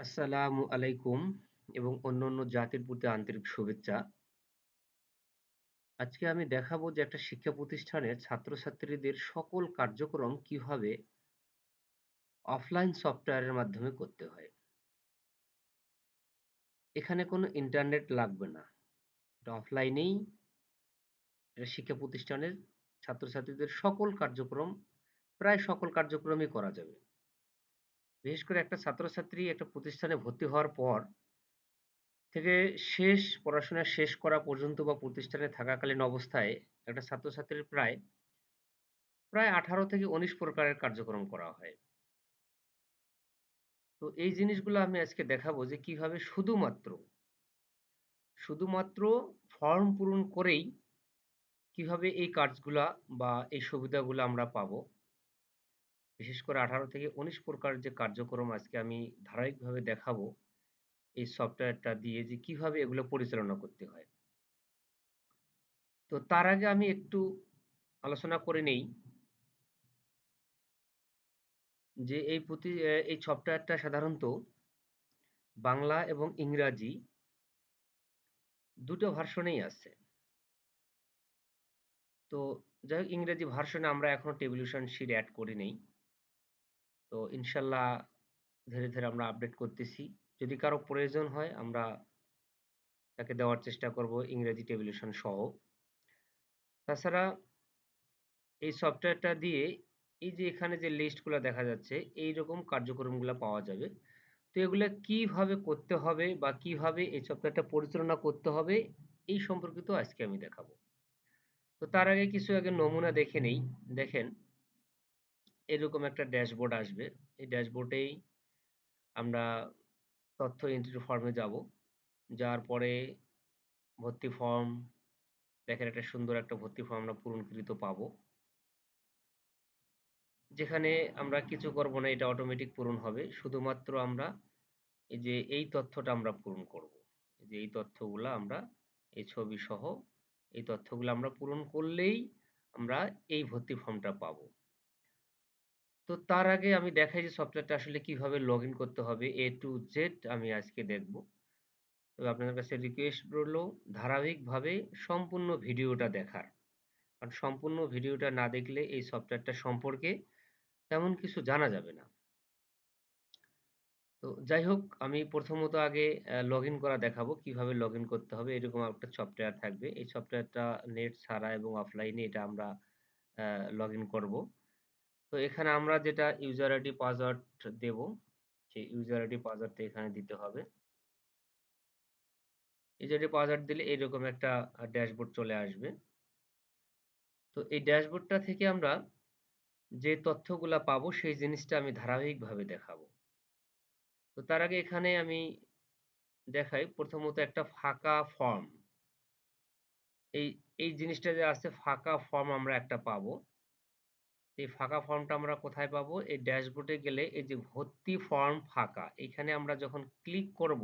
আসসালামু আলাইকুম এবং অন্যান্য জাতির প্রতি আন্তরিক শুভেচ্ছা। আজকে আমি দেখাবো যে একটা শিক্ষা প্রতিষ্ঠানের ছাত্রছাত্রীদের সকল কার্যক্রম কীভাবে অফলাইন সফটওয়্যারের মাধ্যমে করতে হয়। এখানে কোনো ইন্টারনেট লাগবে না। এটা অফলাইনেই এটা শিক্ষা প্রতিষ্ঠানের ছাত্রছাত্রীদের সকল কার্যক্রম, প্রায় সকল কার্যক্রমই করা যাবে। বিশেষ করে একটা ছাত্রছাত্রী একটা প্রতিষ্ঠানে ভর্তি হওয়ার পর থেকে শেষ, পড়াশোনা শেষ করা পর্যন্ত বা প্রতিষ্ঠানে থাকাকালীন অবস্থায় একটা ছাত্রছাত্রীর প্রায় প্রায় আঠারো থেকে উনিশ প্রকারের কার্যক্রম করা হয়। তো এই জিনিসগুলো আমি আজকে দেখাবো যে কীভাবে শুধুমাত্র শুধুমাত্র ফর্ম পূরণ করেই কীভাবে এই কাজগুলা বা এই সুবিধাগুলো আমরা পাবো। বিশেষ করে আঠারো থেকে উনিশ প্রকার যে কার্যক্রম আজকে আমি ধারাবাহিকভাবে দেখাবো, এই সফটওয়্যারটা দিয়ে যে কীভাবে এগুলো পরিচালনা করতে হয়। তো তার আগে আমি একটু আলোচনা করে নেই যে এই প্রতি এই সফটওয়্যারটা সাধারণত বাংলা এবং ইংরাজি দুটো ভার্সনেই আছে। তো যাই হোক, ইংরেজি ভার্সনে আমরা এখনও টেবিলিউশন শিট অ্যাড করি নেই। তো ইনশাল্লাহ ধীরে ধীরে আমরা আপডেট করতেছি। যদি কারও প্রয়োজন হয়, আমরা তাকে দেওয়ার চেষ্টা করব ইংরেজি টেবিলিউশন সহ। তাছাড়া এই সফটওয়্যারটা দিয়ে এই যে এখানে যে লিস্টগুলো দেখা যাচ্ছে এই রকম কার্যক্রমগুলো পাওয়া যাবে। তো এগুলো কীভাবে করতে হবে বা কীভাবে এই সফটওয়্যারটা পরিচালনা করতে হবে, এই সম্পর্কিত আজকে আমি দেখাবো। তো তার আগে কিছু আগে নমুনা দেখে নেই। দেখেন এরকম একটা ড্যাশবোর্ড আসবে। এই ড্যাশবোর্ডেই আমরা তথ্য এন্ট্রি ফর্মে যাব। যাওয়ার পরে ভর্তি ফর্ম দেখেন একটা সুন্দর একটা ভর্তি ফর্ম আমরা পূরণকৃত পাবো। যেখানে আমরা কিছু করব না, এটা অটোমেটিক পূরণ হবে। শুধুমাত্র আমরা এই যে, এই তথ্যটা আমরা পূরণ করব। যে, এই তথ্যগুলো আমরা, এই ছবি সহ এই তথ্যগুলো আমরা পূরণ করলেই আমরা এই ভর্তি ফর্মটা পাবো। তো তার আগে আমি দেখাই যে সফটওয়্যারটা আসলে কীভাবে লগ করতে হবে এ টু জেড আমি আজকে দেখব। তবে আপনাদের কাছে রিকোয়েস্ট রইল ধারাবাহিকভাবে সম্পূর্ণ ভিডিওটা দেখার। কারণ সম্পূর্ণ ভিডিওটা না দেখলে এই সফটওয়্যারটা সম্পর্কে তেমন কিছু জানা যাবে না। তো যাই হোক, আমি প্রথমত আগে লগ করা দেখাবো, কীভাবে লগ করতে হবে, এরকম একটা সফটওয়্যার থাকবে। এই সফটওয়্যারটা নেট ছাড়া এবং অফলাইনে এটা আমরা লগ ইন করব। তো এখানে আমরা যেটা ইউজার আইডি পাসওয়ার্ড দেব, সেই ইউজার আইডি পাসওয়ার্ডটা এখানে দিতে হবে। ইউজার আইডি পাসওয়ার্ড দিলে এইরকম একটা ড্যাশবোর্ড চলে আসবে। তো এই ড্যাশবোর্ডটা থেকে আমরা যে তথ্যগুলা পাবো, সেই জিনিসটা আমি ধারাবাহিকভাবে দেখাবো। তো তার আগে এখানে আমি দেখাই প্রথমত একটা ফাঁকা ফর্ম এই এই জিনিসটা যে আছে, ফাঁকা ফর্ম আমরা একটা পাবো। এই ফাঁকা ফর্মটা আমরা কোথায় পাবো? এই ড্যাশবোর্ডে গেলে এই যে ভর্তি ফর্ম ফাঁকা, এখানে আমরা যখন ক্লিক করব,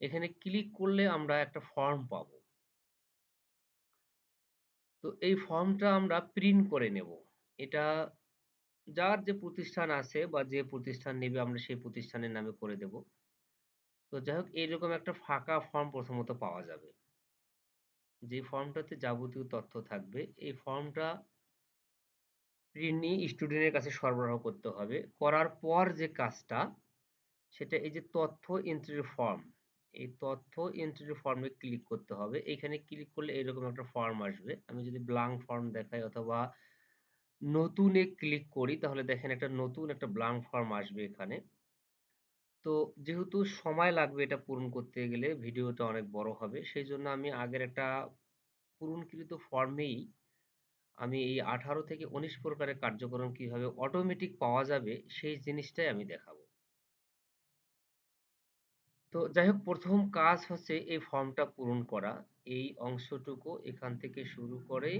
এখানে ক্লিক করলে আমরা একটা ফর্ম পাবো। তো এই ফর্মটা আমরা প্রিন্ট করে নেব। এটা যার যে প্রতিষ্ঠান আছে বা যে প্রতিষ্ঠান নেবে, আমরা সেই প্রতিষ্ঠানের নামে করে দেব। তো যাই হোক, এইরকম একটা ফাঁকা ফর্ম প্রথমত পাওয়া যাবে। যে ফর্মটাতে যাবতীয় তথ্য থাকবে, এই ফর্মটা প্রিন্ট নিয়ে স্টুডেন্টের কাছে সরবরাহ করতে হবে। করার পর যে কাজটা, সেটা এই যে তথ্য এন্ট্রি ফর্ম এই তথ্য এন্ট্রি ফর্মে ক্লিক করতে হবে। এখানে ক্লিক করলে এরকম একটা ফর্ম আসবে। আমি যদি ব্লাঙ্ক ফর্ম দেখাই অথবা নতুনে ক্লিক করি, তাহলে দেখেন একটা নতুন একটা ব্লাঙ্ক ফর্ম আসবে এখানে। তো যেহেতু সময় লাগবে এটা পূরণ করতে গেলে, ভিডিওটা অনেক বড় হবে। সেই জন্য আমি আগের একটা পূরণকৃত ফর্মেই আমি এই আঠারো থেকে উনিশ প্রকারের কার্যক্রম কীভাবে অটোমেটিক পাওয়া যাবে, সেই জিনিসটাই আমি দেখাবো। তো যাই হোক, প্রথম কাজ হচ্ছে এই ফর্মটা পূরণ করা। এই অংশটুকু এখান থেকে শুরু করে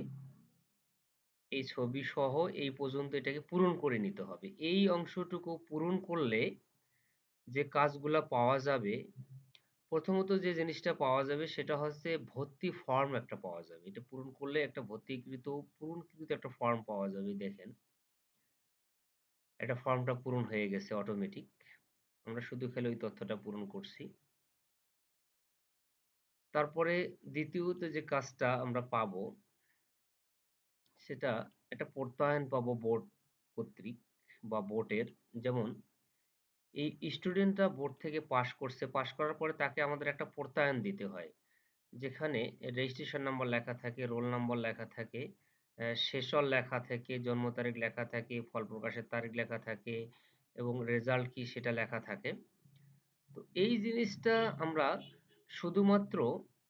এই ছবি সহ এই পর্যন্ত এটাকে পূরণ করে নিতে হবে। এই অংশটুকু পূরণ করলে যে কাজগুলা পাওয়া যাবে প্রথমত যে জিনিসটা পাওয়া যাবে সেটা হচ্ছে ভর্তি ফর্ম একটা পাওয়া যাবে এটা পূরণ করলে একটা ভর্তিকৃত, পূরণকৃত একটা ফর্ম পাওয়া যাবে, দেখেন এটা ফর্মটা পূরণ হয়ে গেছে অটোমেটিক আমরা শুধু খালি ওই তথ্যটা পূরণ করছি। তারপরে দ্বিতীয়ত যে কাজটা আমরা পাব, সেটা একটা প্রত্যয়ন পাবো বোর্ড কর্তৃক বা বোর্ডের। যেমন এই স্টুডেন্টটা বোর্ড থেকে পাস করছে, পাস করার পরে তাকে আমাদের একটা প্রত্যয়ন দিতে হয়। যেখানে রেজিস্ট্রেশন নাম্বার লেখা থাকে, রোল নম্বর লেখা থাকে, সেশন লেখা থাকে, জন্ম তারিখ লেখা থাকে, ফল প্রকাশের তারিখ লেখা থাকে এবং রেজাল্ট কি সেটা লেখা থাকে। তো এই জিনিসটা আমরা শুধুমাত্র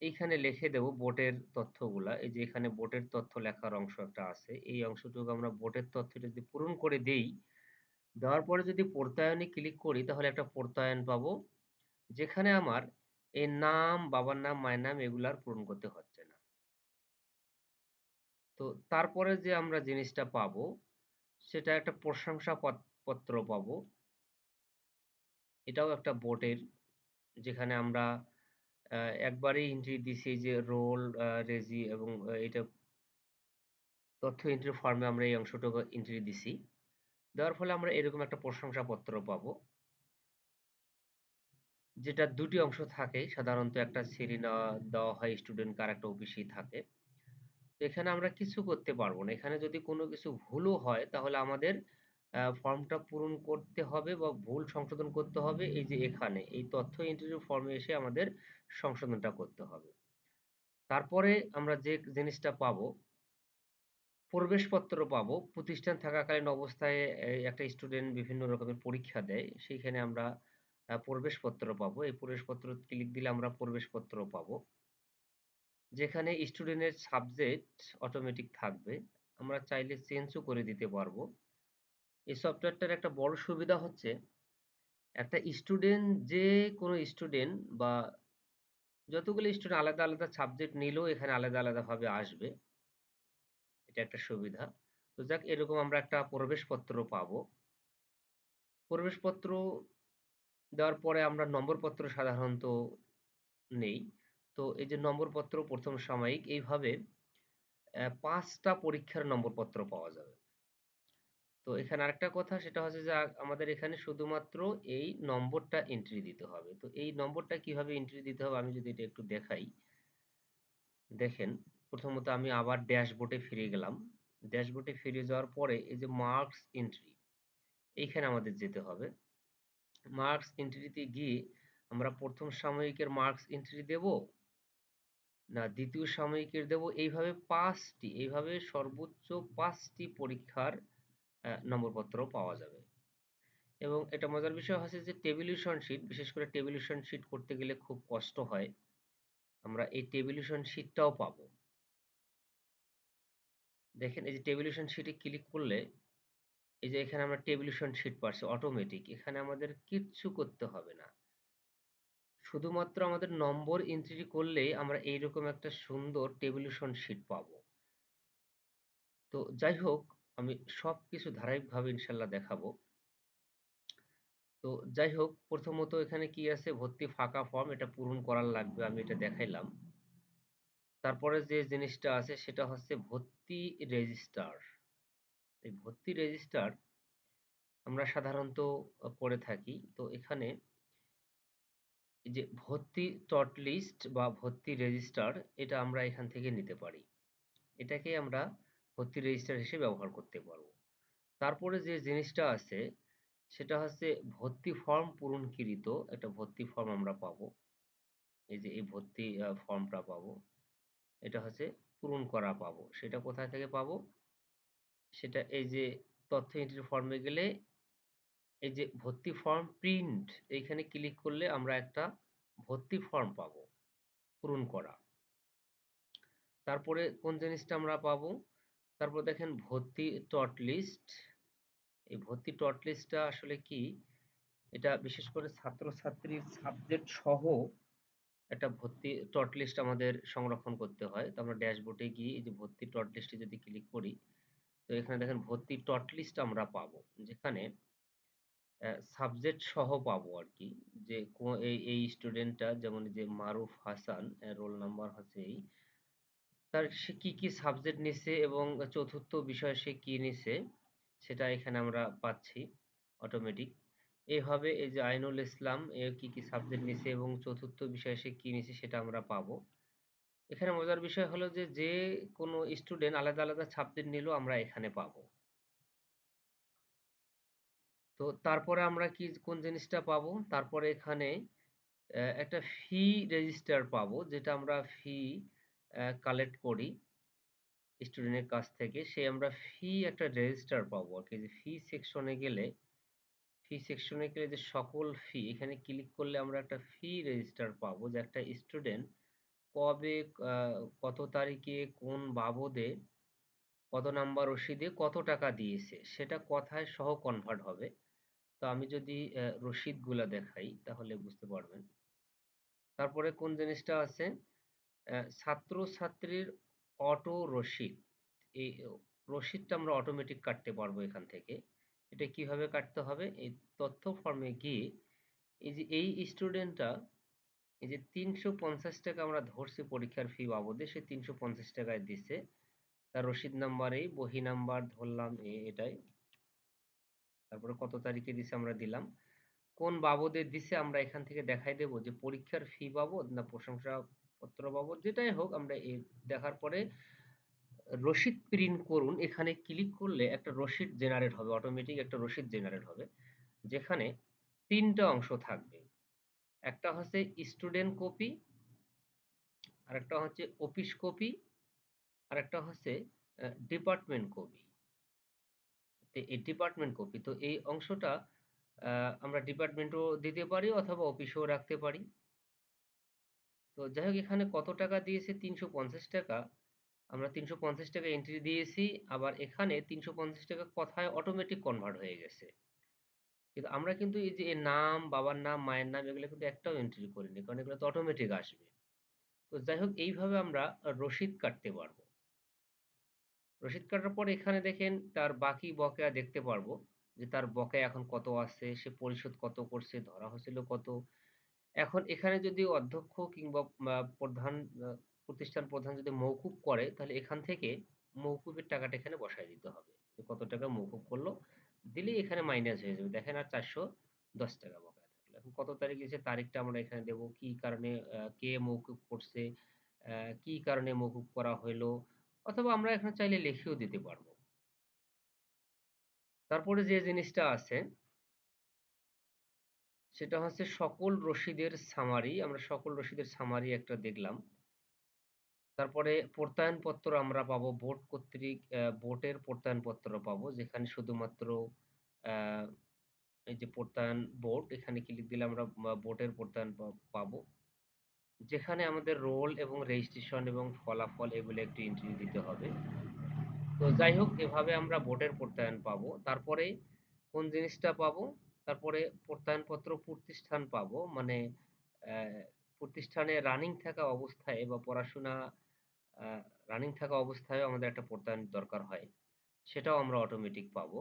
এইখানে লিখে দেব বোর্ডের তথ্যগুলা। এই যে এখানে বোর্ডের তথ্য লেখার অংশ একটা আছে। এই অংশটুকু আমরা বোর্ডের তথ্যটা যদি পূরণ করে দেই, দেওয়ার পরে যদি প্রত্যয়নে ক্লিক করি তাহলে একটা প্রত্যয়ন পাবো। যেখানে আমার এই নাম, বাবার নাম, মায়ের নাম এগুলো আর পূরণ করতে হচ্ছে না। তো তারপরে যে আমরা জিনিসটা পাবো সেটা একটা প্রশংসা পত্র পাবো। এটাও একটা বোর্ডের যেখানে আমরা একবারেই এন্ট্রি দিছি যে রোল, রেজি এবং এটা তথ্য এন্ট্রি ফর্মে আমরা এই অংশটুকু এন্ট্রি দিছি। দেওয়ার ফলে আমরা এরকম একটা প্রশংসাপত্র পাবো। যেটার দুটি অংশ থাকে। সাধারণত একটা নেওয়া, দেওয়া হয় স্টুডেন্টকে আরেকটা অফিসেই থাকে। এখানে আমরা কিছু করতে পারব না। এখানে যদি কোনো কিছু ভুলও হয়, তাহলে আমাদের ফর্মটা পূরণ করতে হবে বা ভুল সংশোধন করতে হবে এই যে এখানে। এই তথ্য ইন্টারভিউ ফর্মে এসে আমাদের সংশোধনটা করতে হবে। তারপরে আমরা যে জিনিসটা পাবো প্রবেশপত্র পাবো। প্রতিষ্ঠান থাকাকালীন অবস্থায় একটা স্টুডেন্ট বিভিন্ন রকমের পরীক্ষা দেয়। সেইখানে আমরা প্রবেশপত্র পাবো। এই প্রবেশপত্র ক্লিক দিলে আমরা প্রবেশপত্র পাবো। যেখানে স্টুডেন্টের সাবজেক্ট অটোমেটিক থাকবে। আমরা চাইলে চেঞ্জও করে দিতে পারব। এই সফটওয়্যারটার একটা বড় সুবিধা হচ্ছে, একটা স্টুডেন্ট যে কোনো স্টুডেন্ট বা যতগুলো স্টুডেন্ট আলাদা, আলাদা সাবজেক্ট নিলেও এখানে আলাদা, আলাদাভাবে আসবে। এটা একটা সুবিধা। তো যাক, এরকম আমরা একটা প্রবেশপত্র পাবো। প্রবেশপত্র দেওয়ার পরে আমরা নম্বরপত্র সাধারণত নেই। তো এই যে নম্বরপত্র প্রথম সাময়িক, এইভাবে পাঁচটা ৫ টা পরীক্ষার নম্বরপত্র পাওয়া যাবে। তো এখানে আরেকটা কথা, সেটা হচ্ছে যে আমাদের এখানে শুধুমাত্র এই নম্বরটা এন্ট্রি দিতে হবে। তো এই নম্বরটা কীভাবে এন্ট্রি দিতে হবে, আমি যদি এটা একটু দেখাই। দেখেন প্রথমত আমি আবার ড্যাশবোর্ডে ফিরে গেলাম। ড্যাশবোর্ডে ফিরে যাওয়ার পরে এই যে মার্কস এন্ট্রি এইখানে আমাদের যেতে হবে। মার্কস এন্ট্রিতে গিয়ে আমরা প্রথম সাময়িকের মার্কস এন্ট্রি দেব না দ্বিতীয় সাময়িকের দেব এইভাবে পাঁচটি, এইভাবে সর্বোচ্চ পাঁচটি পরীক্ষার নম্বরপত্র পাওয়া যাবে। এবং এটা মজার বিষয় হচ্ছে যে টেবুলেশন শিট বিশেষ করে টেবুলেশন শিট করতে গেলে খুব কষ্ট হয়। আমরা এই টেবুলেশন শিটটাও পাবো। দেখেন এই যে টেবুলেশন শিটে ক্লিক করলে, এই যে এখানে আমরা টেবুলেশন শিট পাচ্ছি অটোমেটিক। এখানে আমাদের কিচ্ছু করতে হবে না। শুধুমাত্র আমাদের নম্বর এন্ট্রি করলেই আমরা এইরকম একটা সুন্দর টেবুলেশন শিট পাবো। তো যাই হোক, আমি সবকিছু ধারাবাহিকভাবে ইনশাল্লাহ দেখাবো। তো যাই হোক, প্রথমত এখানে কি আছে ভর্তি ফাঁকা ফর্ম এটা পূরণ করার লাগবে, আমি এটা দেখাইলাম। তারপরে যে জিনিসটা আছে সেটা হচ্ছে ভর্তি রেজিস্টার। এই ভর্তি রেজিস্টার আমরা সাধারণত করে থাকি। তো এখানে যে ভর্তি টট লিস্ট বা ভর্তি রেজিস্টার, এটা আমরা এখান থেকে নিতে পারি। এটাকে আমরা ভর্তি রেজিস্টার হিসেবে ব্যবহার করতে পারব। তারপরে যে জিনিসটা আছে, সেটা হচ্ছে ভর্তি ফর্ম পূরণকৃত একটা ভর্তি ফর্ম আমরা পাবো। এই যে এই ভর্তি ফর্মটা পাবো। এটা হচ্ছে পূরণ করা পাবো। সেটা কোথায় থেকে পাবো? সেটা এই যে তথ্য এন্ট্রি ফর্মে গেলে এই যে ভর্তি ফর্ম প্রিন্ট এইখানে ক্লিক করলে আমরা একটা ভর্তি ফর্ম পাবো পূরণ করা। তারপরে কোন জিনিসটা আমরা পাবো? তারপর দেখেন ভর্তি টট লিস্ট। এই ভর্তি টট লিস্টটা আসলে কি? এটা বিশেষ করে ছাত্রছাত্রীর সাবজেক্ট সহ একটা ভর্তি টট আমাদের সংরক্ষণ করতে হয়। তো আমরা ড্যাশবোর্ডে গিয়ে এই যে ভর্তি টট যদি ক্লিক করি, তো এখানে দেখেন ভর্তি টট আমরা পাবো। যেখানে সাবজেক্ট সহ পাবো আর কি যে এই, এই স্টুডেন্টটা যেমন যে মারুফ হাসান রোল নাম্বার হচ্ছে এই। তার সে কি, কি সাবজেক্ট নিছে এবং চতুর্থ বিষয় সে কি নিছে সেটা এখানে আমরা পাচ্ছি অটোমেটিক। এভাবে এই যে আইনুল ইসলাম এ কি, কি সাবজেক্ট নিছে এবং চতুর্থ বিষয়ে সে কি নিছে সেটা আমরা পাবো। এখানে মজার বিষয় হলো যে, যে কোনো স্টুডেন্ট আলাদা, আলাদা সাবজেক্ট নিলেও আমরা এখানে পাবো। তো তারপরে আমরা কি কোন জিনিসটা পাবো? তারপরে এখানে একটা ফি রেজিস্টার পাবো যেটা আমরা ফি কালেক্ট করি স্টুডেন্টের কাছ থেকে। সে আমরা ফি একটা রেজিস্টার পাবো আরকি। যে ফি সেকশনে গেলে ফি সেকশনে গেলে যে সকল ফি এখানে ক্লিক করলে আমরা একটা ফি রেজিস্টার পাবো যে একটা স্টুডেন্ট কবে কত তারিখে, কোন বাবদে, কত নাম্বার রসিদে কত টাকা দিয়েছে, সেটা কথায় সহ কনভার্ট হবে। তো আমি যদি রসিদগুলা দেখাই, তাহলে বুঝতে পারবেন। তারপরে কোন জিনিসটা আছে অ্যা ছাত্র-ছাত্রীর অটো রসিদ। এই, রসিদটা আমরা অটোমেটিক কাটতে পারব এখান থেকে। এটা কীভাবে কাটতে হবে? এই তথ্য ফর্মে গিয়ে এই যে এই স্টুডেন্টটা এই যে ৳৩৫০ আমরা ধরছি পরীক্ষার ফি বাবদে সে ৳৩৫০ দিছে। তার রসিদ নাম্বার এই, বহি নাম্বার ধরলাম এটাই। তারপরে কত তারিখে দিছে আমরা দিলাম। কোন বাবদে দিছে আমরা এখান থেকে দেখাই দেব যে পরীক্ষার ফি বাবদ না প্রশংসাপত্র বাবদ যেটাই হোক আমরা দেখার পরে রসিদ প্রিন্ট করুন এখানে ক্লিক করলে একটা রসিদ জেনারেট হবে অটোমেটিক একটা রসিদ জেনারেট হবে। যেখানে তিনটা অংশ থাকবে। একটা হচ্ছে স্টুডেন্ট কপি, আর একটা হচ্ছে অফিস কপি, আর একটা হচ্ছে ডিপার্টমেন্ট কপি। এই ডিপার্টমেন্ট কপি তো এই অংশটা আমরা ডিপার্টমেন্টেও দিতে পারি অথবা অফিসেও রাখতে পারি। তো যাই হোক এখানে কত টাকা দিয়েছে ৳৩৫০ আমরা ৳৩৫০ এন্ট্রি দিয়েছি। আবার এখানে ৳৩৫০ কথায় অটোমেটিক কনভার্ট হয়ে গেছে। কিন্তু আমরা কিন্তু এই যে নাম, বাবার নাম, মায়ের নাম এগুলো কিন্তু একটাও এন্ট্রি করিনি। কারণ এগুলো তো অটোমেটিক আসবে। তো যাই হোক এইভাবে আমরা রসিদ কাটতে পারব। রসিদ কাটার পর এখানে দেখেন তার বাকি বকেয়া দেখতে পারব। যে তার বকেয়া এখন কত আছে, সে পরিশোধ কত করছে, ধরা হয়েছিল কত। এখন এখানে যদি অধ্যক্ষ কিংবা প্রধান প্রতিষ্ঠান প্রধান যদি মওকুফ করে তাহলে এখান থেকে মওকুফের টাকাটা এখানে বসায় দিতে হবে। কত টাকা মওকুফ করল। দিলেই এখানে মাইনাস হয়ে যাবে। দেখেন আর ৳৪১০ বকেয়া থাকল। এখন কত তারিখ গেছে তারিখটা আমরা এখানে দেব। কি কারণে কে মওকুফ করছে, কি কারণে মওকুফ করা হইল অথবা আমরা এখানে চাইলে লিখেও দিতে পারব। তারপরে যে জিনিসটা আছে সেটা হচ্ছে সকল রসিদের সামারি। আমরা সকল রসিদের সামারি একটা দেখলাম। তারপরে প্রত্যয়নপত্র আমরা পাবো, বোর্ড কর্তৃক বোর্ডের প্রত্যয়নপত্র পাবো। যেখানে শুধুমাত্র এই যে প্রত্যয়ন বোর্ড, এখানে ক্লিক দিলে আমরা বোর্ডের প্রত্যয়ন পাবো। যেখানে আমাদের রোল এবং রেজিস্ট্রেশন এবং ফলাফল এগুলো একটু এন্ট্রি দিতে হবে। তো যাই হোক, এভাবে আমরা বোর্ডের প্রত্যয়ন পাবো। তারপরে কোন জিনিসটা পাবো? তারপরে প্রত্যয়নপত্র প্রতিষ্ঠান পাবো। মানে প্রতিষ্ঠানে রানিং থাকা অবস্থায় বা পড়াশোনা রানিং থাকা অবস্থায় আমাদের একটা প্রত্যয়ন দরকার হয়। সেটাও আমরা অটোমেটিক পাবো।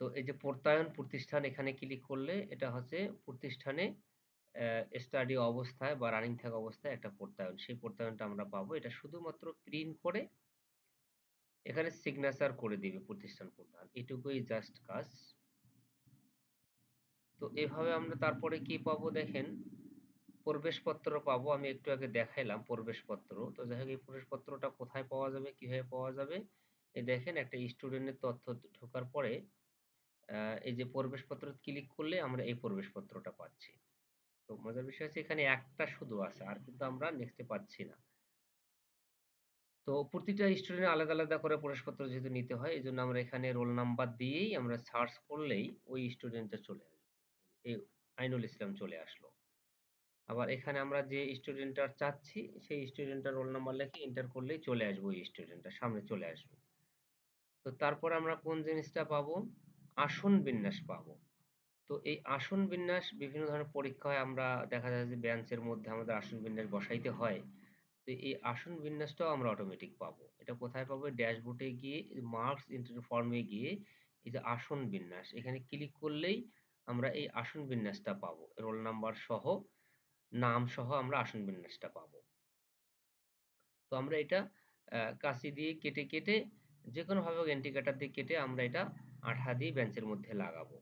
তো এই যে প্রত্যয়ন প্রতিষ্ঠান এখানে ক্লিক করলে এটা হচ্ছে প্রতিষ্ঠানে স্টাডি অবস্থায় বা রানিং থাকা অবস্থায় একটা প্রত্যয়ন। সেই প্রত্যয়নটা আমরা পাবো। এটা শুধুমাত্র প্রিন্ট করে এখানে সিগনেচার করে দিবে প্রতিষ্ঠান প্রধান। এটুকুই জাস্ট কাজ। তো এভাবে আমরা তারপরে কি পাবো দেখেন, প্রবেশপত্র পাবো। আমি একটু আগে দেখাইলাম প্রবেশপত্র। তো যাই হোক এই প্রবেশপত্রটা কোথায় পাওয়া যাবে, কীভাবে পাওয়া যাবে? এই দেখেন একটা স্টুডেন্টের তথ্য ঢোকার পরে এই যে প্রবেশপত্র ক্লিক করলে আমরা এই প্রবেশপত্রটা পাচ্ছি। তো মজার বিষয় হচ্ছে এখানে একটা শুধু আছে। আর কিন্তু আমরা নেক্সট পাচ্ছি না। তো প্রতিটা স্টুডেন্ট আলাদা, আলাদা করে প্রবেশপত্র যেহেতু নিতে হয় এজন্য আমরা এখানে রোল নাম্বার দিয়েই আমরা সার্চ করলেই ওই স্টুডেন্টটা চলে আসবে। এই আইনুল ইসলাম চলে আসলো। আবার এখানে আমরা যে স্টুডেন্টটা চাচ্ছি সেই স্টুডেন্টটার রোল নাম্বার লিখে এন্টার করলেই চলে আসবে ওই স্টুডেন্টটা সামনে চলে আসবে। তো তারপর আমরা কোন জিনিসটা পাবো? আসন বিন্যাস পাবো। তো এই আসন বিন্যাস বিভিন্ন ধরনের পরীক্ষায় আমরা দেখা যায় যে বেঞ্চের মধ্যে আমাদের আসন বিন্যাস বসাইতে হয়। তো এই আসন বিন্যাসটাও আমরা অটোমেটিক পাবো। এটা কোথায় পাবো? ড্যাশবোর্ডে গিয়ে মার্কস এন্ট্রি ফর্মে গিয়ে এই যে আসন বিন্যাস এখানে ক্লিক করলেই আমরা এই আসন বিন্যাসটা পাবো। রোল নাম্বার সহ, নাম সহ আমরা আসন বিন্যাসটা পাবো। তো আমরা এটা কাঁচি দিয়ে কেটে, কেটে যেকোনোভাবে হোক এন্ট্রি কাটার দিয়ে কেটে আমরা এটা আঠা দিয়ে বেঞ্চের মধ্যে লাগাবো।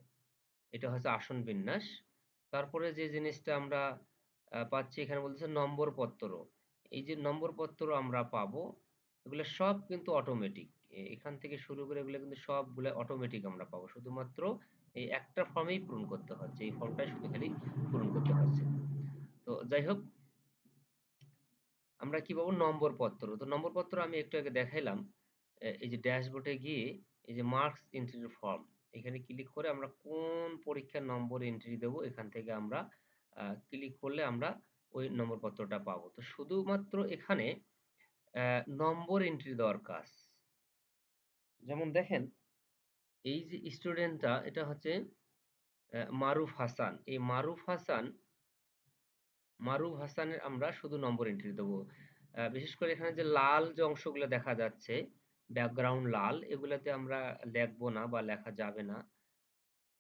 এটা হচ্ছে আসন বিন্যাস। তারপরে যে জিনিসটা আমরা পাচ্ছি এখানে বলতেছে নম্বরপত্র। এই যে নম্বরপত্র আমরা পাবো, এগুলো সব কিন্তু অটোমেটিক। এখান থেকে শুরু করে এগুলো কিন্তু সবগুলা অটোমেটিক আমরা পাবো। শুধুমাত্র এই একটা ফর্মেই পূরণ করতে হচ্ছে। এই ফর্মটাই শুধু খালি পূরণ করতে হচ্ছে। যাই হোক, আমরা কি পাবো? নম্বর পত্র তো নম্বরপত্র আমি একটু আগে দেখাইলাম। এই যে ড্যাশবোর্ডে গিয়ে এই যে মার্কস এন্ট্রির ফর্ম এখানে ক্লিক করে আমরা কোন পরীক্ষার নম্বর এন্ট্রি দেবো, এখান থেকে আমরা ক্লিক করলে আমরা ওই নম্বরপত্রটা পাবো। তো শুধুমাত্র এখানে নম্বর এন্ট্রি দেওয়ার কাজ। যেমন দেখেন, এই যে স্টুডেন্টটা এটা হচ্ছে মারুফ হাসান। এই মারুফ হাসান মারুফ হাসানের আমরা শুধু নম্বর এন্ট্রি দেবো। বিশেষ করে এখানে যে লাল যে অংশগুলো দেখা যাচ্ছে, ব্যাকগ্রাউন্ড লাল এগুলাতে আমরা লেখবো না বা লেখা যাবে না।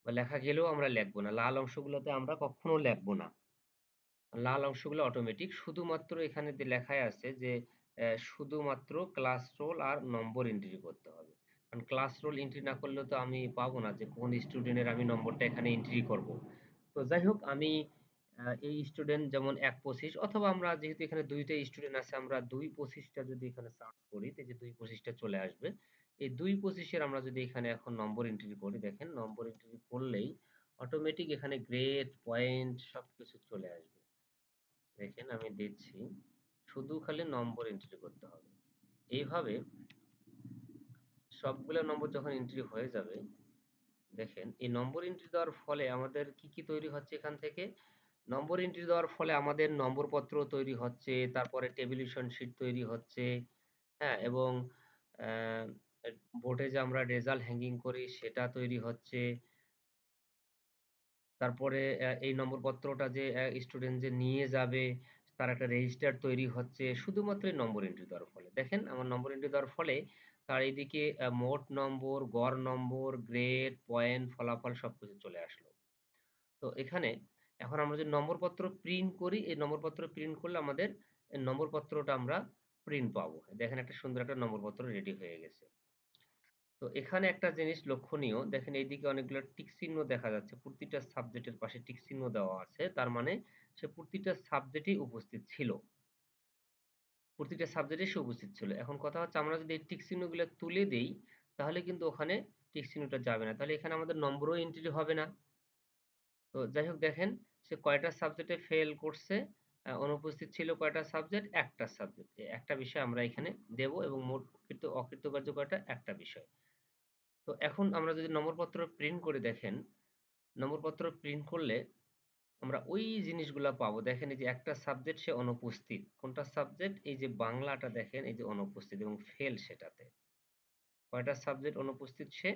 বা লেখা গেলেও আমরা লেখবো না। লাল অংশগুলোতে আমরা কখনো লেখবো না। লাল অংশগুলো অটোমেটিক। শুধুমাত্র এখানে যে লেখাই আছে যে শুধুমাত্র ক্লাস রোল আর নম্বর এন্ট্রি করতে হবে। কারণ ক্লাস রোল এন্ট্রি না করলে তো আমি পাবো না যে কোন স্টুডেন্টের আমি নম্বরটা এখানে এন্ট্রি করব। তো যাই হোক আমি এই স্টুডেন্ট যেমন ১.২৫ অথবা আমরা যেহেতু এখানে ২ টা স্টুডেন্ট আছে আমরা ২.২৫ টা যদি এখানে সার্চ করি তো যে ২.২৫ টা চলে আসবে। এই ২.২৫ এর আমরা যদি এখানে এখন নম্বর এন্ট্রি করি দেখেন নম্বর এন্ট্রি করলেই অটোমেটিক এখানে গ্রেড, পয়েন্ট সবকিছু চলে আসবে। দেখেন আমি দিচ্ছি। শুধু খালি নম্বর এন্ট্রি করতে হবে। এইভাবে সবগুলা নম্বর যখন এন্ট্রি হয়ে যাবে, দেখেন এই নম্বর এন্ট্রি দেওয়ার ফলে আমাদের কি, কি তৈরি হচ্ছে এখান থেকে? নম্বর এন্ট্রি দেওয়ার ফলে আমাদের নম্বরপত্র তৈরি হচ্ছে, তারপরে টেবিলেশন শিট তৈরি হচ্ছে, হ্যাঁ? এবং বোর্ডে যে আমরা রেজাল্ট হ্যাঙ্গিং করি সেটা তৈরি হচ্ছে। তারপরে এই নম্বরপত্রটা যে স্টুডেন্ট যে নিয়ে যাবে তার একটা রেজিস্টার তৈরি হচ্ছে শুধুমাত্র নম্বর এন্ট্রি দেওয়ার ফলে। দেখেন আমার নম্বর এন্ট্রি দেওয়ার ফলে তার এইদিকে মোট নম্বর, গড় নম্বর, গ্রেড, পয়েন্ট, ফলাফল সবকিছু চলে আসলো। তো এখানে এখন আমরা যদি নম্বরপত্র প্রিন্ট করি, এই নম্বরপত্র প্রিন্ট করলে আমাদের নম্বরপত্রটা আমরা প্রিন্ট পাবো। দেখেন একটা সুন্দর একটা নম্বরপত্র রেডি হয়ে গেছে। তো এখানে একটা জিনিস লক্ষণীয় দেখেন এইদিকে অনেকগুলো টিক চিহ্ন দেখা যাচ্ছে। প্রতিটা সাবজেক্টের পাশে টিক চিহ্ন দেওয়া আছে। তার মানে সে প্রতিটা সাবজেক্টেই উপস্থিত ছিল। প্রতিটা সাবজেক্টে সে উপস্থিত ছিল। এখন কথা হচ্ছে আমরা যদি এই টিক চিহ্নগুলো তুলে দেই, তাহলে কিন্তু ওখানে টিক চিহ্নটা যাবে না। তাহলে এখানে আমাদের নম্বরও এন্ট্রি হবে না। তো যাই হোক দেখেন সে কয়টা সাবজেক্টে ফেল করছে, অনুপস্থিত ছিল কয়টা সাবজেক্ট? একটা সাবজেক্ট। একটা বিষয় আমরা এখানে দেব এবং মোট কৃত অকৃতকার্য কয়টা? একটা বিষয়। তো এখন আমরা যদি নম্বরপত্র প্রিন্ট করে দেখেন, নম্বরপত্র প্রিন্ট করলে আমরা ওই জিনিসগুলা পাবো। দেখেন এই যে একটা সাবজেক্ট সে অনুপস্থিত। কোনটা সাবজেক্ট? এই যে বাংলাটা দেখেন এই যে অনুপস্থিত এবং ফেল সেটাতে। কয়টা সাবজেক্ট অনুপস্থিত সে?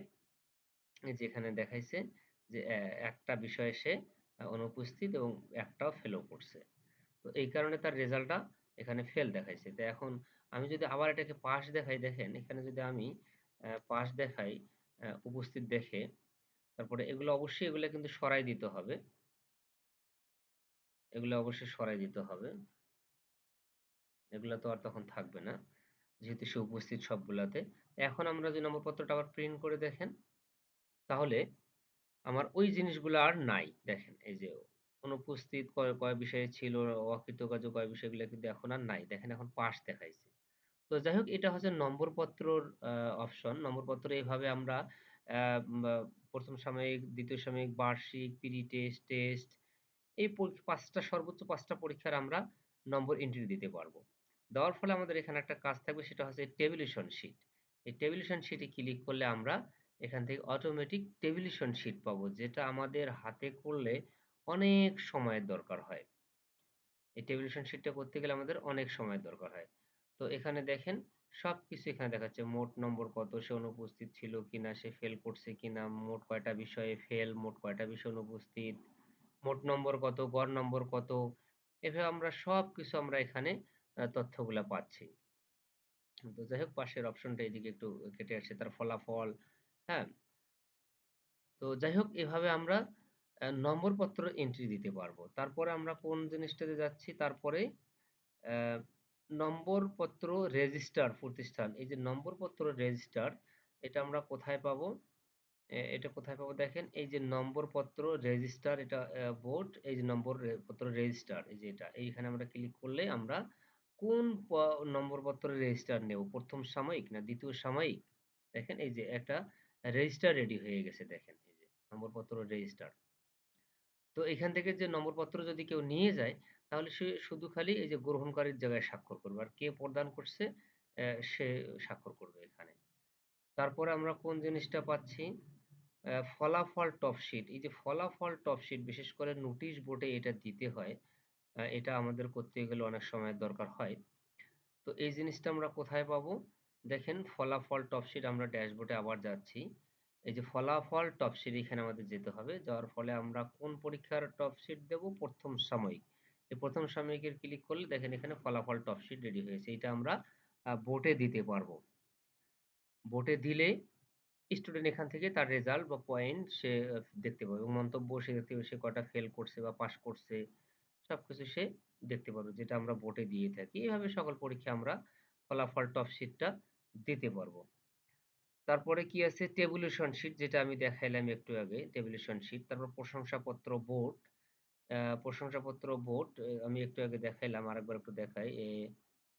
এই যে এখানে দেখাইছে যে একটা বিষয়ে সে অনুপস্থিত এবং একটাও ফেলও করছে। তো এই কারণে তার রেজাল্টটা এখানে ফেল দেখাইছে। তো এখন আমি যদি আবার এটাকে পাস দেখাই দেখেন এখানে যদি আমি পাস দেখাই উপস্থিত দেখে, তারপরে এগুলো অবশ্যই এগুলা কিন্তু সরাই দিতে হবে। এগুলো অবশ্যই সরাই দিতে হবে। এগুলা তো আর তখন থাকবে না। যেহেতু সে উপস্থিত সবগুলাতে। এখন আমরা যদি নম্বরপত্রটা আবার প্রিন্ট করে দেখেন, তাহলে আমার ওই জিনিসগুলো আর নাই। দেখেন এই যে অনুপস্থিত কয়, কয় বিষয়ে ছিল, অকৃতকার্য কয় বিষয় এগুলা কিন্তু এখন আর নাই। দেখেন এখন পাস দেখাইছে। তো যাই হোক এটা হচ্ছে নম্বরপত্রর অপশন। নম্বরপত্র এভাবে আমরা ১ম সাময়িক, ২য় সাময়িক, বার্ষিক, প্রি-টেস্ট, টেস্ট এই পরি ৫ সর্বোচ্চ পাঁচটা পরীক্ষার আমরা নম্বর এন্ট্রি দিতে পারব। দেওয়ার ফলে আমাদের এখানে একটা কাজ থাকবে সেটা হচ্ছে টেবিলেশন শিট। এই টেবিলেশন শিটে ক্লিক করলে আমরা এখান থেকে অটোমেটিক টেবিলেশন শিট পাবো। যেটা আমাদের হাতে করলে অনেক সময়ের দরকার হয়। এই টেবিলেশন শিটটা করতে গেলে আমাদের অনেক সময়ের দরকার হয়। তো এখানে দেখেন সবকিছু এখানে দেখাচ্ছে। মোট নম্বর কত, সে অনুপস্থিত ছিল কিনা, সে ফেল করছে কিনা, মোট কয়টা বিষয়ে ফেল, মোট কয়টা বিষয়ে অনুপস্থিত, মোট নম্বর কত, গড় নম্বর কত। এভাবে আমরা সবকিছু আমরা এখানে তথ্যগুলা পাচ্ছি। তো যাই হোক পাশের অপশনটা এদিকে একটু কেটে আসছে তার ফলাফল, হ্যাঁ? তো যাই হোক এভাবে আমরা অ্যা নম্বরপত্র এন্ট্রি দিতে পারব। তারপরে আমরা কোন জিনিসটাতে যাচ্ছি তারপরে অ্যা নম্বরপত্র রেজিস্টার প্রতিষ্ঠান। এই যে নম্বরপত্র রেজিস্টার এটা আমরা কোথায় পাবো? এটা কোথায় পাবো দেখেন এই যে নম্বরপত্র রেজিস্টার এটা বোর্ড এই যে নম্বর পত্র রেজিস্টার এই যে এটা এইখানে আমরা ক্লিক করলে আমরা কোন নম্বরপত্র রেজিস্টার নেব প্রথম সাময়িক না দ্বিতীয় সাময়িক দেখেন, এই যে একটা রেজিস্টার রেডি হয়ে গেছে, দেখেন, এই যে, নম্বরপত্র রেজিস্টার তো এখান থেকে যে নম্বরপত্র যদি কেউ নিয়ে যায়, তাহলে সে শুধু খালি এই যে গ্রহণকারীর জায়গায় স্বাক্ষর করবে। আর কে প্রদান করছে সে স্বাক্ষর করবে এখানে। তারপরে আমরা কোন জিনিসটা পাচ্ছি? ফলাফল টপশিট এই যে ফলাফল টপশিট বিশেষ করে নোটিশ বোর্ডে এটা দিতে হয় এটা আমাদের করতে গেলে অনেক সময় দরকার হয়। তো এই জিনিসটা আমরা কোথায় পাবো? দেখেন ফলাফল টপশিট আমরা ড্যাশবোর্ডে আবার যাচ্ছি। এই যে ফলাফল টপশিট এখানে আমাদের যেতে হবে। যাওয়ার ফলে আমরা কোন পরীক্ষার টপশিট দেব? প্রথম সাময়িক। এই প্রথম সাময়িকের ক্লিক করলে দেখেন এখানে ফলাফল টপশিট রেডি হয়েছে। এটা আমরা বোর্ডে দিতে পারব। বোর্ডে দিলে স্টুডেন্ট এখান থেকে তার রেজাল্ট বা পয়েন্ট সে দেখতে পাবে এবং মন্তব্য সে দেখতে পাবে, সে কটা ফেল করছে বা পাস করছে। সবকিছু সে দেখতে পারবে, যেটা আমরা বোর্ডে দিয়ে থাকি। এইভাবে সকল পরীক্ষা আমরা ফলাফল টপ শিটটা দিতে পারব। তারপরে কি আছে? টেবুলেশন শিট যেটা আমি দেখাইলাম একটু আগে, টেবুলেশন শিট। তারপর প্রশংসাপত্র বোর্ড। প্রশংসাপত্র বোর্ড আমি একটু আগে দেখাইলাম, আরেকবার একটু দেখাই।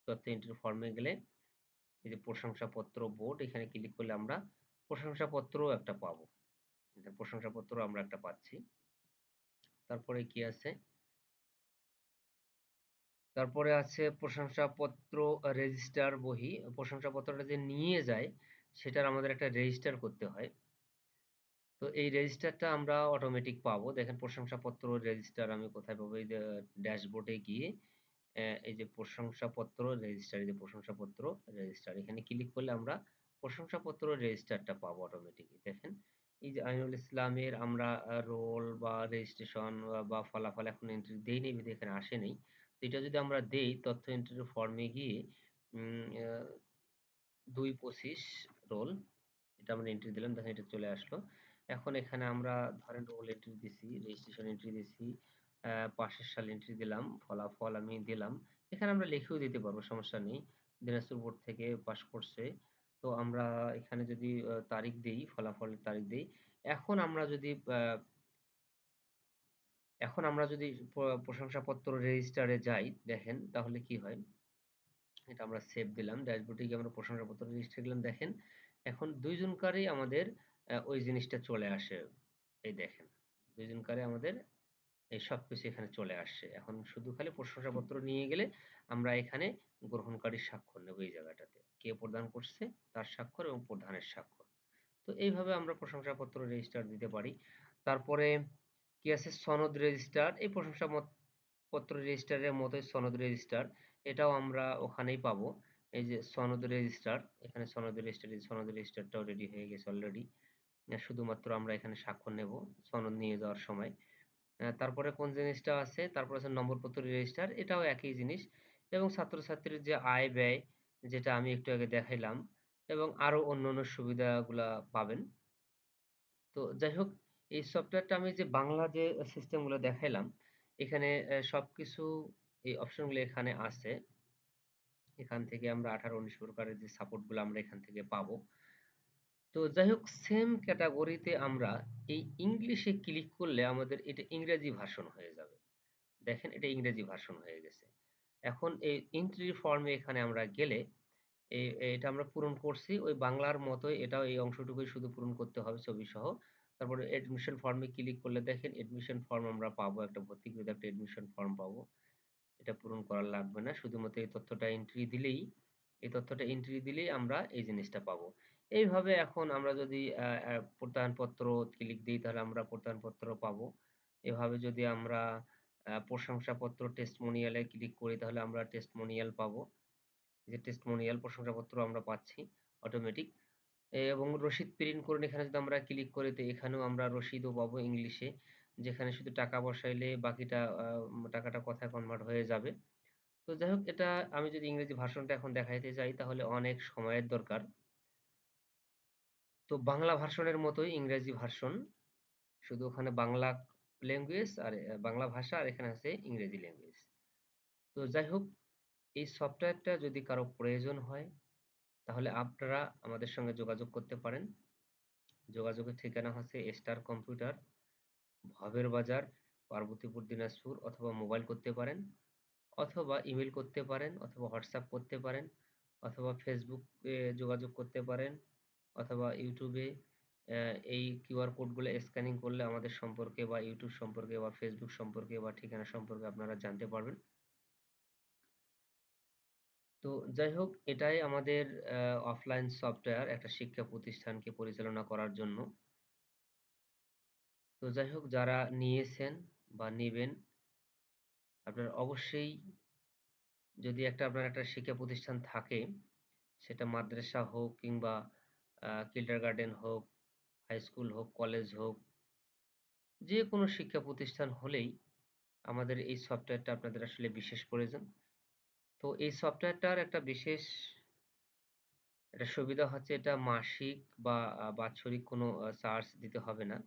তথ্য এন্ট্রি ফর্মে গেলে এই যে প্রশংসাপত্র বোর্ড, এখানে ক্লিক করলে আমরা প্রশংসাপত্র একটা পাবো। প্রশংসাপত্র আমরা একটা পাচ্ছি। তারপরে কি আছে? তারপরে আছে প্রশংসাপত্র রেজিস্টার বহি। প্রশংসাপত্রটা যে নিয়ে যায়, সেটার আমাদের একটা রেজিস্টার করতে হয়। তো এই রেজিস্টারটা আমরা অটোমেটিক পাবো। দেখেন প্রশংসাপত্র রেজিস্টার আমি কোথায় পাবো? এই যে ড্যাশবোর্ডে গিয়ে এই যে প্রশংসাপত্র রেজিস্টার এই যে প্রশংসাপত্র রেজিস্টার এখানে ক্লিক করলে আমরা প্রশংসাপত্র রেজিস্টারটা পাবো অটোমেটিক দেখেন, এই যে আইনুল ইসলামের আমরা রোল বা রেজিস্ট্রেশন বা ফলাফল এখন এন্ট্রি দেই নেই এখানে আসেনি এটা যদি আমরা দেই তথ্য এন্ট্রি ফর্মে গিয়ে দুই পঁচিশ রোল এটা আমরা এন্ট্রি দিলাম, দেখেন এটা চলে আসলো। এখন এখানে আমরা ধরেন রোল এন্ট্রি দিছি রেজিস্ট্রেশন এন্ট্রি দিছি পাশের সাল এন্ট্রি দিলাম, ফলাফল আমি দিলাম। এখানে আমরা লিখেও দিতে পারব, সমস্যা নেই। দিনাজপুর বোর্ড থেকে পাশ করছে। তো আমরা এখানে যদি তারিখ দেই, ফলাফলের তারিখ দেই। এখন আমরা যদি এখন আমরা যদি প্রশংসাপত্র রেজিস্টারে যাই, দেখেন, তাহলে কি হয়? এটা আমরা সেভ দিলাম ড্যাশবোর্ডে গিয়ে আমরা প্রশংসাপত্র রেজিস্টার গেলাম, দেখেন, এখন দুইজনকারই আমাদের ওই জিনিসটা চলে আসে। এই দেখেন দুইজনকারে আমাদের এই সব কিছু এখানে চলে আসছে। এখন শুধু খালি প্রশংসাপত্র নিয়ে গেলে আমরা এখানে গ্রহণকারীর স্বাক্ষর নেব এই জায়গাটাতে। কে প্রদান করছে? তার স্বাক্ষর এবং প্রধানের স্বাক্ষর। তো এইভাবে আমরা প্রশংসাপত্র রেজিস্টার দিতে পারি। তারপরে কি আছে? সনদ রেজিস্টার। এই প্রশংসাপত্র রেজিস্টারের মতোই সনদ রেজিস্টার। এটাও আমরা ওখানেই পাবো। এই যে সনদ রেজিস্টার, এখানে সনদ রেজিস্টার সনদ রেজিস্টারটাও রেডি হয়ে গেছে অলরেডি শুধুমাত্র আমরা এখানে স্বাক্ষর নেব সনদ নিয়ে যাওয়ার সময়। তারপরে কোন জিনিসটা আছে? তারপর আছে নম্বরপত্র রেজিস্টার, এটাও একই জিনিস। এবং ছাত্রছাত্রীর যে আয় ব্যয়, যেটা আমি একটু আগে দেখাইলাম, এবং আরও অন্যান্য সুবিধাগুলা পাবেন। তো যাই হোক এই সফটওয়্যারটা আমি যে বাংলা যে সিস্টেমগুলো দেখাইলাম, এখানে সবকিছু এই অপশনগুলো এখানে আছে। এখান থেকে আমরা আঠারো, উনিশ প্রকারের যে সাপোর্টগুলো আমরা এখান থেকে পাবো। তো যাই হোক সেম ক্যাটাগরিতে আমরা এই ইংলিশে ক্লিক করলে আমাদের এটা ইংরেজি ভার্সন হয়ে যাবে। দেখেন, এটা ইংরেজি ভার্সন হয়ে গেছে। এখন এই এন্ট্রি ফর্মে এখানে আমরা গেলে এটা আমরা পূরণ করছি। ওই বাংলার মতোই এটাও এই অংশটুকুই শুধু পূরণ করতে হবে ছবি সহ তারপরে এডমিশন ফর্মে ক্লিক করলে দেখেন এডমিশন ফর্ম আমরা পাবো, একটা ভর্তিকৃত একটা এডমিশন ফর্ম পাবো। এটা পূরণ করা লাগবে না, শুধুমাত্র এই তথ্যটা এন্ট্রি দিলেই, এই তথ্যটা এন্ট্রি দিলেই আমরা এই জিনিসটা পাবো। এইভাবে এখন আমরা যদি প্রত্যয়নপত্র ক্লিক দিই, তাহলে আমরা প্রত্যয়নপত্র পাবো। এভাবে যদি আমরা প্রশংসাপত্র টেস্টমোনিয়ালে ক্লিক করি, তাহলে আমরা টেস্টমোনিয়াল পাবো। যে টেস্টমোনিয়াল প্রশংসাপত্র আমরা পাচ্ছি অটোমেটিক এবং রসিদ প্রিন্ট করুন, এখানে যদি আমরা ক্লিক করি, তো এখানেও আমরা রসিদও পাবো ইংলিশে যেখানে শুধু টাকা বসাইলে বাকিটা টাকাটা কথায় কনভার্ট হয়ে যাবে। তো যাই হোক, এটা আমি যদি ইংরেজি ভার্সনটা এখন দেখাইতে চাই, তাহলে অনেক সময়ের দরকার। তো বাংলা ভার্সনের মতোই ইংরেজি ভার্সন। শুধু ওখানে বাংলা ল্যাঙ্গুয়েজ আর বাংলা ভাষা, আর এখানে আছে ইংরেজি ল্যাঙ্গুয়েজ তো যাই হোক, এই সফটওয়্যারটা যদি কারও প্রয়োজন হয় তাহলে আপনারা আমাদের সঙ্গে যোগাযোগ করতে পারেন। যোগাযোগের ঠিকানা হচ্ছে স্টার কম্পিউটার, ভবের বাজার, পার্বতীপুর, দিনাজপুর অথবা মোবাইল করতে পারেন অথবা ইমেল করতে পারেন অথবা হোয়াটসঅ্যাপ করতে পারেন অথবা ফেসবুকে যোগাযোগ করতে পারেন অথবা ইউটিউবে এই কিউআর কোডগুলো স্ক্যানিং করলে আমাদের সম্পর্কে বা ইউটিউব সম্পর্কে বা ফেসবুক সম্পর্কে বা ঠিকানা সম্পর্কে আপনারা জানতে পারবেন। তো যাই হোক, এটাই আমাদের অফলাইন সফটওয়্যার একটা শিক্ষা প্রতিষ্ঠানকে পরিচালনা করার জন্য। তো যাই হোক, যারা নিয়েছেন বা নেবেন, আপনার অবশ্যই যদি একটা আপনার একটা শিক্ষা প্রতিষ্ঠান থাকে, সেটা মাদ্রাসা হোক কিংবা কিন্ডার গার্ডেন হোক হাই স্কুল হোক কলেজ হোক যে কোনো শিক্ষা প্রতিষ্ঠান হলেই আমাদের এই সফটওয়্যারটা আপনাদের আসলে বিশেষ প্রয়োজন। তো এই সফটওয়্যারটার একটা বিশেষ একটা সুবিধা হচ্ছে এটা মাসিক বা বাৎসরিক কোনো চার্জ দিতে হবে না।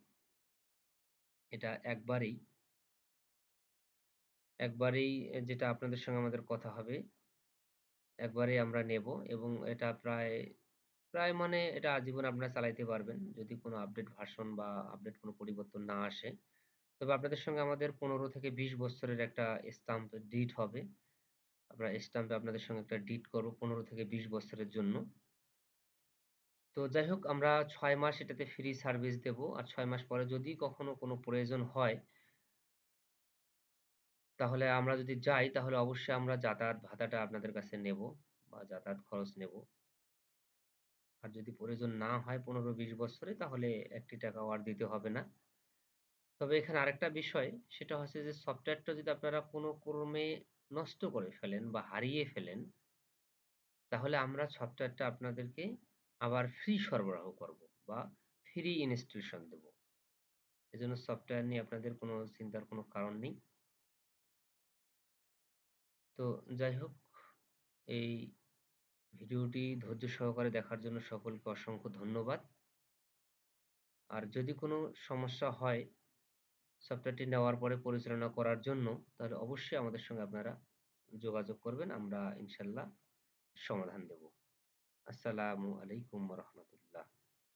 এটা একবারেই একবারেই যেটা আপনাদের সঙ্গে আমাদের কথা হবে, একবারেই আমরা নেব এবং এটা প্রায় প্রায় মানে এটা আজীবন আপনারা চালাইতে পারবেন যদি কোনো আপডেট ভার্সন বা আপডেট কোনো পরিবর্তন না আসে। তবে আপনাদের সঙ্গে আমাদের পনেরো থেকে বিশ বছরের একটা স্টাম্প ডিট হবে। আমরা স্টাম্পে আপনাদের সঙ্গে একটা ডিট করব পনেরো থেকে বিশ বছরের জন্য। তো যাই হোক, আমরা ছয় মাস এটাতে ফ্রি সার্ভিস দেব। আর ছয় মাস পরে যদি কখনো কোনো প্রয়োজন হয়, তাহলে আমরা যদি যাই, তাহলে অবশ্যই আমরা যাতায়াত ভাতাটা আপনাদের কাছে নেব বা যাতায়াত খরচ নেব। আর যদি প্রয়োজন না হয় পনেরো বিশ বছরে, তাহলে একটি টাকাও আর দিতে হবে না। তবে এখানে আরেকটা বিষয়, সেটা হচ্ছে যে সফটওয়্যারটা যদি আপনারা কোনো ক্রমে নষ্ট করে ফেলেন বা হারিয়ে ফেলেন, তাহলে আমরা সফটওয়্যারটা আপনাদেরকে আবার ফ্রি সরবরাহ করব বা ফ্রি ইনস্টলেশন দেব। এজন্য সফটওয়্যার নিয়ে আপনাদের কোনো চিন্তার কোনো কারণ নেই। তো যাই হোক, এই ভিডিওটি ধৈর্য সহকারে দেখার জন্য সকলকে অসংখ্য ধন্যবাদ। আর যদি কোনো সমস্যা হয় সফটওয়্যারটি নেওয়ার পরে পরিচালনা করার জন্য, তাহলে অবশ্যই আমাদের সঙ্গে আপনারা যোগাযোগ করবেন, আমরা ইনশাল্লাহ সমাধান দেব। আসসালামু আলাইকুম রহমতুল্লাহ।